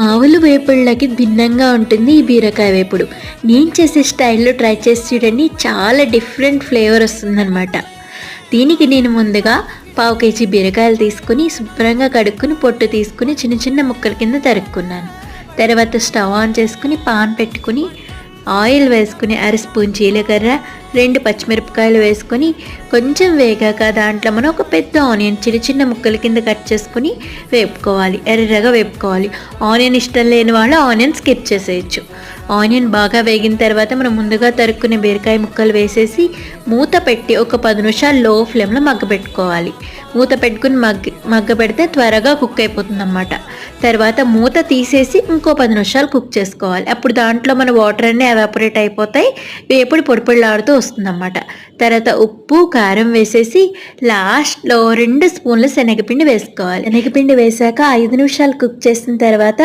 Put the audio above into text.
మామూలు వేపుళ్ళకి భిన్నంగా ఉంటుంది ఈ బీరకాయ వేపుడు. నేను చేసే స్టైల్లో ట్రై చేసి చూడండి చాలా డిఫరెంట్ ఫ్లేవర్ వస్తుందన్నమాట. దీనికి నేను ముందుగా పావు కేజీ బీరకాయలు తీసుకుని శుభ్రంగా కడుక్కుని పొట్టు తీసుకుని చిన్న చిన్న ముక్కల కింద తరుక్కున్నాను. తర్వాత స్టవ్ ఆన్ చేసుకుని పాన్ పెట్టుకుని ఆయిల్ వేసుకుని అర స్పూన్ జీలకర్ర రెండు పచ్చిమిరపకాయలు వేసుకొని కొంచెం వేగాక దాంట్లో మనం ఒక పెద్ద ఆనియన్ చిన్న చిన్న ముక్కల కింద కట్ చేసుకుని వేపుకోవాలి ఎర్రగా వేపుకోవాలి. ఆనియన్ ఇష్టం లేని వాళ్ళు ఆనియన్ స్కిప్ చేసేయచ్చు. ఆనియన్ బాగా వేగిన తర్వాత మనం ముందుగా తరుక్కునే బీరకాయ ముక్కలు వేసేసి మూత పెట్టి ఒక పది నిమిషాలు లో ఫ్లేమ్లో మగ్గబెట్టుకోవాలి. మూత పెట్టుకుని మగ్గ మగ్గ పెడితే త్వరగా కుక్ అయిపోతుంది అన్నమాట తర్వాత మూత తీసేసి ఇంకో పది నిమిషాలు కుక్ చేసుకోవాలి. అప్పుడు దాంట్లో మన వాటర్ అన్నీ ఎవాపరేట్ అయిపోతాయి. వేపుడు పొడిపొడిలాడుతూ వస్తుందన్నమాట. తర్వాత ఉప్పు కారం వేసేసి లాస్ట్లో రెండు స్పూన్లు శనగపిండి వేసుకోవాలి. శనగపిండి వేసాక ఐదు నిమిషాలు కుక్ చేసిన తర్వాత